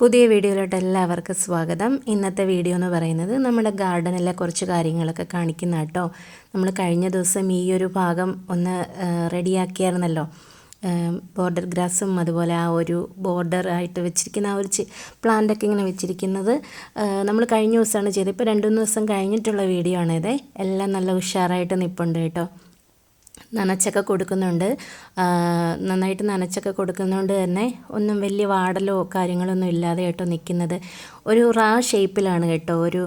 പുതിയ വീഡിയോയിലോട്ട് എല്ലാവർക്കും സ്വാഗതം. ഇന്നത്തെ വീഡിയോ എന്ന് പറയുന്നത് നമ്മുടെ ഗാർഡനിലെ കുറച്ച് കാര്യങ്ങളൊക്കെ കാണിക്കുന്ന കേട്ടോ. നമ്മൾ കഴിഞ്ഞ ദിവസം ഈ ഒരു ഭാഗം ഒന്ന് റെഡിയാക്കിയായിരുന്നല്ലോ. ബോർഡർ ഗ്രാസും അതുപോലെ ആ ഒരു ബോർഡർ ആയിട്ട് വെച്ചിരിക്കുന്ന ആ ഒരു പ്ലാന്റൊക്കെ ഇങ്ങനെ വെച്ചിരിക്കുന്നത്. നമ്മൾ കഴിഞ്ഞ ദിവസമാണ് ചെയ്തത്. ഇപ്പോൾ രണ്ടു മൂന്ന് ദിവസം കഴിഞ്ഞിട്ടുള്ള വീഡിയോ ആണ് ആണിത്. എല്ലാം നല്ല ഉഷാറായിട്ട് നിൽപ്പുണ്ട് കേട്ടോ. നനച്ചൊക്കെ കൊടുക്കുന്നുണ്ട്. നന്നായിട്ട് നനച്ചൊക്കെ കൊടുക്കുന്നതുകൊണ്ട് തന്നെ ഒന്നും വലിയ വാടലോ കാര്യങ്ങളൊന്നും ഇല്ലാതെ കേട്ടോ നിൽക്കുന്നത് ഒരു റാ ഷേപ്പിലാണ് കേട്ടോ ഒരു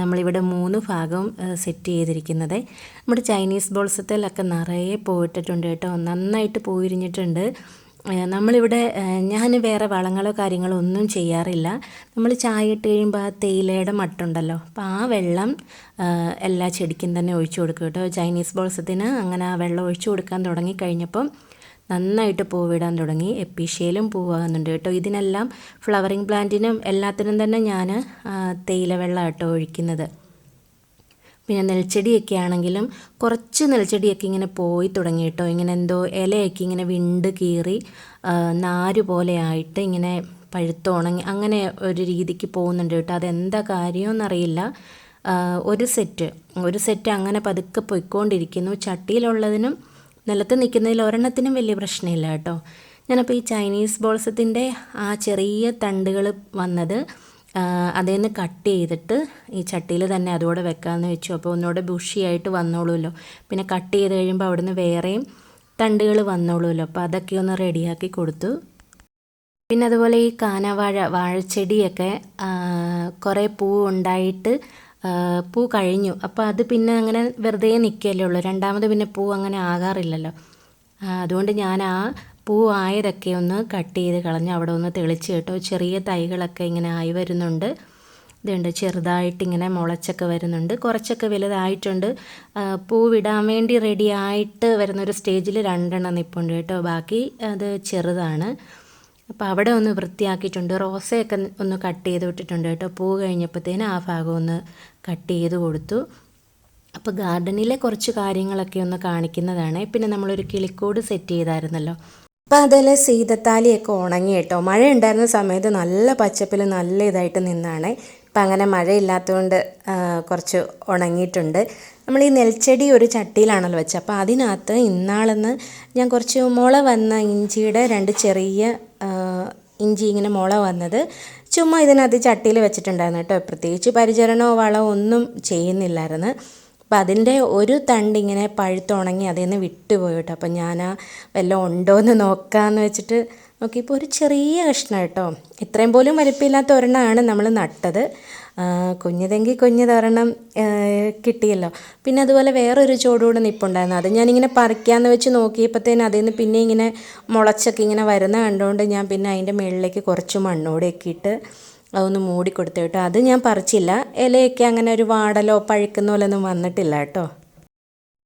നമ്മളിവിടെ മൂന്ന് ഭാഗവും സെറ്റ് ചെയ്തിരിക്കുന്നത്. നമ്മുടെ ചൈനീസ് ബോൾസത്തിലൊക്കെ നിറയെ പോയിട്ടിട്ടുണ്ട് കേട്ടോ. നന്നായിട്ട് പോയിരിഞ്ഞിട്ടുണ്ട് നമ്മളിവിടെ ഞാൻ വേറെ വളങ്ങളോ കാര്യങ്ങളോ ഒന്നും ചെയ്യാറില്ല. നമ്മൾ ചായ ഇട്ട് കഴിയുമ്പോൾ ആ തേയിലയുടെ മട്ടുണ്ടല്ലോ. അപ്പോൾ ആ വെള്ളം എല്ലാ ചെടിക്കും തന്നെ ഒഴിച്ചു കൊടുക്കും കേട്ടോ. ചൈനീസ് ബോൾസത്തിന് അങ്ങനെ ആ വെള്ളം ഒഴിച്ചു കൊടുക്കാൻ തുടങ്ങി കഴിഞ്ഞപ്പം നന്നായിട്ട് പൂവിടാൻ തുടങ്ങി. എപ്പീഷ്യയിലും പൂവാകുന്നുണ്ട് കേട്ടോ. ഇതിനെല്ലാം ഫ്ലവറിങ് പ്ലാന്റിനും എല്ലാത്തിനും തന്നെ ഞാൻ തേയില വെള്ളം കേട്ടോ ഒഴിക്കുന്നത്. പിന്നെ നെൽച്ചെടിയൊക്കെ ആണെങ്കിലും കുറച്ച് നെൽച്ചെടിയൊക്കെ ഇങ്ങനെ പോയി തുടങ്ങി കേട്ടോ. ഇങ്ങനെ എന്തോ ഇലയൊക്കെ ഇങ്ങനെ വിണ്ട് കീറി നാര് പോലെ ആയിട്ട് ഇങ്ങനെ പഴുത്തുണങ്ങി അങ്ങനെ ഒരു രീതിക്ക് പോകുന്നുണ്ട് കേട്ടോ. അതെന്താ കാര്യമെന്നറിയില്ല ഒരു സെറ്റ് ഒരു സെറ്റ് അങ്ങനെ പതുക്കെ പൊയ്ക്കൊണ്ടിരിക്കുന്നു. ചട്ടിയിലുള്ളതിനും നിലത്ത് നിൽക്കുന്നതിൽ ഒരെണ്ണത്തിനും വലിയ പ്രശ്നമില്ല കേട്ടോ. ഞാനപ്പോൾ ഈ ചൈനീസ് ബോൾസത്തിന്റെ ആ ചെറിയ തണ്ടുകൾ വന്നത് അതിൽ നിന്ന് കട്ട് ചെയ്തിട്ട് ഈ ചട്ടിയിൽ തന്നെ അതുകൂടെ വെക്കാമെന്ന് വെച്ചു. അപ്പോൾ ഒന്നുകൂടെ ബുഷിയായിട്ട് വന്നോളുമല്ലോ. പിന്നെ കട്ട് ചെയ്ത് കഴിയുമ്പോൾ അവിടുന്ന് വേറെയും തണ്ടുകൾ വന്നോളുമല്ലോ. അപ്പോൾ അതൊക്കെ ഒന്ന് റെഡിയാക്കി കൊടുത്തു. പിന്നെ അതുപോലെ ഈ കാനവാഴ വാഴച്ചെടിയൊക്കെ കുറേ പൂ ഉണ്ടായിട്ട് പൂ കഴിഞ്ഞു. അപ്പോൾ അത് പിന്നെ അങ്ങനെ വെറുതെ നിൽക്കുകയല്ലേ ഉള്ളൂ. രണ്ടാമത് പിന്നെ പൂ അങ്ങനെ ആകാറില്ലല്ലോ. അതുകൊണ്ട് ഞാൻ ആ പൂ ആയതൊക്കെ ഒന്ന് കട്ട് ചെയ്ത് കളഞ്ഞ് അവിടെ ഒന്ന് തെളിച്ച് കേട്ടോ. ചെറിയ തൈകളൊക്കെ ഇങ്ങനെ ആയി വരുന്നുണ്ട്. ഇതുണ്ട് ചെറുതായിട്ട് ഇങ്ങനെ മുളച്ചൊക്കെ വരുന്നുണ്ട്. കുറച്ചൊക്കെ വലുതായിട്ടുണ്ട്. പൂ വിടാൻ വേണ്ടി റെഡി ആയിട്ട് വരുന്നൊരു സ്റ്റേജിൽ രണ്ടെണ്ണം നിപ്പുണ്ട് കേട്ടോ. ബാക്കി അത് ചെറുതാണ്. അപ്പോൾ അവിടെ ഒന്ന് വൃത്തിയാക്കിയിട്ടുണ്ട്. റോസയൊക്കെ ഒന്ന് കട്ട് ചെയ്ത് വിട്ടിട്ടുണ്ട് കേട്ടോ. പൂ കഴിഞ്ഞപ്പോഴത്തേന് ആ ഭാഗം ഒന്ന് കട്ട് ചെയ്ത് കൊടുത്തു. അപ്പോൾ ഗാർഡനിലെ കുറച്ച് കാര്യങ്ങളൊക്കെ ഒന്ന് കാണിക്കുന്നതാണ്. പിന്നെ നമ്മളൊരു കിളിക്കോട് സെറ്റ് ചെയ്തായിരുന്നല്ലോ. അപ്പം അതിൽ സീതത്താലിയൊക്കെ ഉണങ്ങി കേട്ടോ. മഴ ഉണ്ടായിരുന്ന സമയത്ത് നല്ല പച്ചപ്പിൽ നല്ല ഇതായിട്ട് നിന്നാണ്. ഇപ്പം അങ്ങനെ മഴയില്ലാത്തതുകൊണ്ട് കുറച്ച് ഉണങ്ങിയിട്ടുണ്ട്. നമ്മൾ ഈ നെൽച്ചെടി ഒരു ചട്ടിയിലാണല്ലോ വെച്ചത്. അപ്പോൾ അതിനകത്ത് ഇന്നാളെന്ന് ഞാൻ കുറച്ച് മുള വന്ന ഇഞ്ചിയുടെ രണ്ട് ചെറിയ ഇഞ്ചി ഇങ്ങനെ മുള വന്നത് ചുമ്മാ ഇതിനകത്ത് ചട്ടിയിൽ വെച്ചിട്ടുണ്ടായിരുന്നു കേട്ടോ. പ്രത്യേകിച്ച് പരിചരണമോ വളമോ ഒന്നും ചെയ്യുന്നില്ലായിരുന്നു. അപ്പം അതിന്റെ ഒരു തണ്ടിങ്ങനെ പഴുത്തുണങ്ങി അതിൽ നിന്ന് വിട്ടുപോയി കേട്ടോ അപ്പം ഞാൻ ആ വല്ലതും ഉണ്ടോയെന്ന് നോക്കാമെന്ന് വെച്ചിട്ട് നോക്കിയപ്പോൾ ഒരു ചെറിയ കഷ്ണം കേട്ടോ. ഇത്രയും പോലും വലിപ്പമില്ലാത്ത ഒരെണ്ണമാണ് നമ്മൾ നട്ടത്. കുഞ്ഞതെങ്കിൽ കുഞ്ഞതൊരെണ്ണം കിട്ടിയല്ലോ. പിന്നെ അതുപോലെ വേറൊരു ചോടുകൂടെ നിപ്പുണ്ടായിരുന്നു. അത് ഞാനിങ്ങനെ പറിക്കാമെന്ന് വെച്ച് നോക്കിയപ്പോഴത്തേന് അതിൽ നിന്ന് പിന്നെ ഇങ്ങനെ മുളച്ചൊക്കെ ഇങ്ങനെ വരുന്ന കണ്ടുകൊണ്ട് ഞാൻ പിന്നെ അതിന്റെ മുകളിലേക്ക് കുറച്ച് മണ്ണോടെയൊക്കെ ഇട്ട് അതൊന്ന് മൂടി കൊടുത്തു കേട്ടോ. അത് ഞാൻ പറിച്ചില്ല. ഇലയൊക്കെ അങ്ങനെ ഒരു വാടലോ പഴുക്കുന്ന പോലെ ഒന്നും വന്നിട്ടില്ല കേട്ടോ.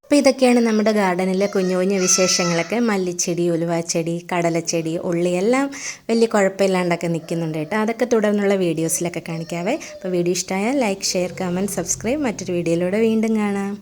അപ്പോൾ ഇതൊക്കെയാണ് നമ്മുടെ ഗാർഡനിലെ കുഞ്ഞു കുഞ്ഞു വിശേഷങ്ങളൊക്കെ. മല്ലിച്ചെടി ഉലുവാച്ചെടി കടലച്ചെടി ഉള്ളി എല്ലാം വലിയ കുഴപ്പമില്ലാണ്ടൊക്കെ നിൽക്കുന്നുണ്ട് കേട്ടോ. അതൊക്കെ തുടർന്നുള്ള വീഡിയോസിലൊക്കെ കാണിക്കാവേ. അപ്പോൾ വീഡിയോ ഇഷ്ടമായാൽ ലൈക്ക് ഷെയർ കമന്റ് സബ്സ്ക്രൈബ് മറ്റൊരു വീഡിയോയിലൂടെ വീണ്ടും കാണാം.